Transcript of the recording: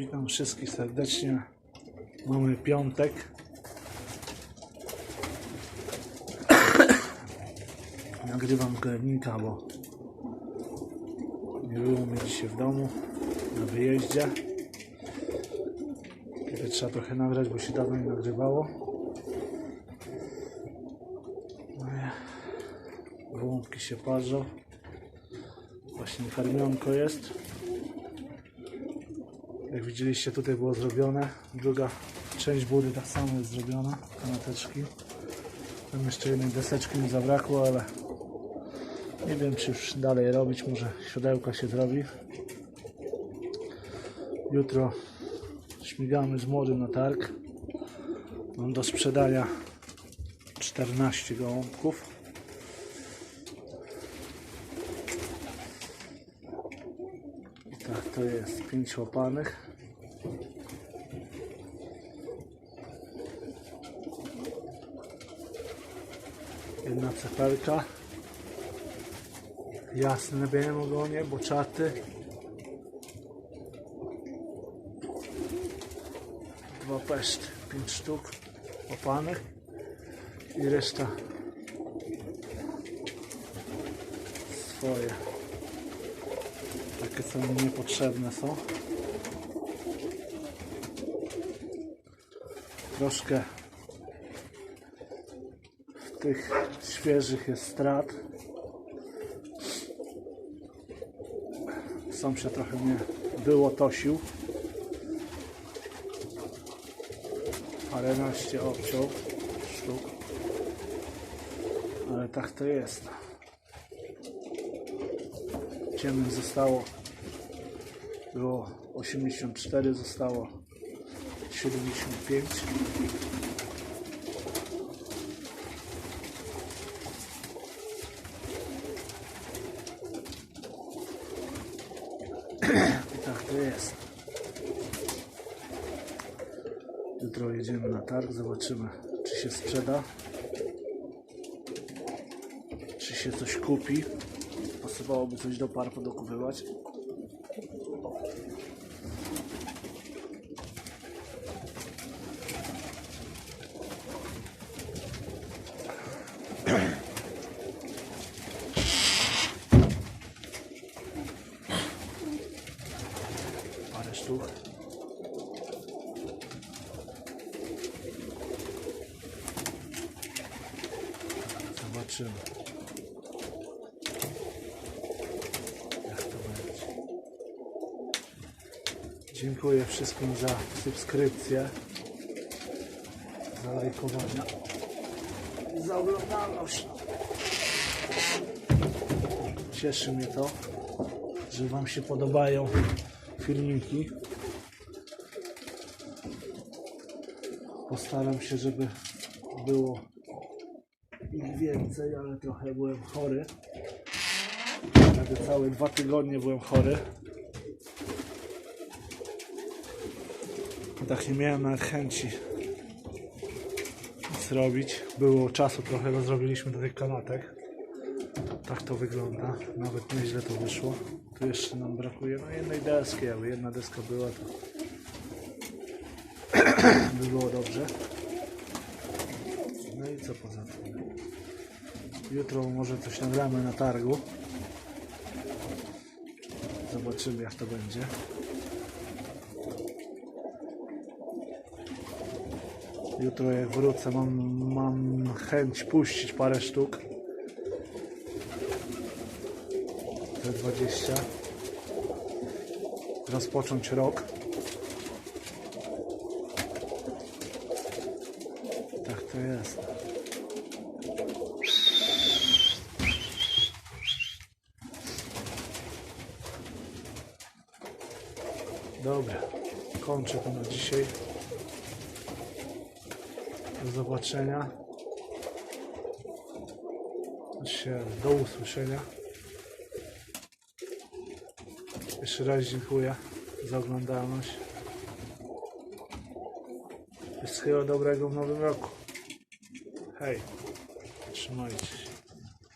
Witam wszystkich serdecznie. Mamy piątek. Nagrywam krewnika, bo nie było mnie dzisiaj w domu na wyjeździe. Kiedy trzeba trochę nagrać, bo się dawno nie nagrywało. Gołąbki się parzą. Właśnie karmionko jest. Jak widzieliście tutaj było zrobione. Druga część budy tak samo jest zrobiona. Kanateczki. Tam jeszcze jednej deseczki mi zabrakło, ale nie wiem czy już dalej robić. Może siodełka się zrobi. Jutro śmigamy z młodym na targ. Mam do sprzedania 14 gołąbków. I tak to jest. 5 łapanych. Jedna cepelka. Jasne białym ogonie, boczaty. Dwa peszty, pięć sztuk łapanych. I reszta swoje. Takie co mi niepotrzebne są. Troszkę w tych świeżych jest strat. Sąsiad trochę mnie wyłotosił. Paręnaście obciął sztuk. Ale tak to jest. Ciemnych zostało było 84, zostało 75. I tak to jest. Jutro jedziemy na targ, zobaczymy czy się sprzeda, czy się coś kupi. Pasowałoby coś do par podokupywać. Parę. Zobaczymy. Jak to będzie. Dziękuję wszystkim za subskrypcję, za lajkowanie, za oglądalność. Cieszy mnie to, że Wam się podobają filmiki. Postaram się, żeby było ich więcej, ale trochę byłem chory. Prawie całe dwa tygodnie byłem chory. Tak nie miałem nawet chęci zrobić. Było czasu trochę, bo zrobiliśmy do tych kanatek. Tak to wygląda. Nawet nieźle to wyszło. Tu jeszcze nam brakuje no jednej deski, jakby jedna deska była to by było dobrze. No i co poza tym? Jutro może coś nagramy na targu. Zobaczymy jak to będzie. Jutro jak wrócę mam, mam chęć puścić parę sztuk. Te 20. Rozpocząć rok. Tak to jest. Dobra, kończę to na dzisiaj. Do zobaczenia. Do usłyszenia. Jeszcze raz dziękuję za oglądalność. Wszystkiego dobrego w nowym roku. Hej, trzymajcie się.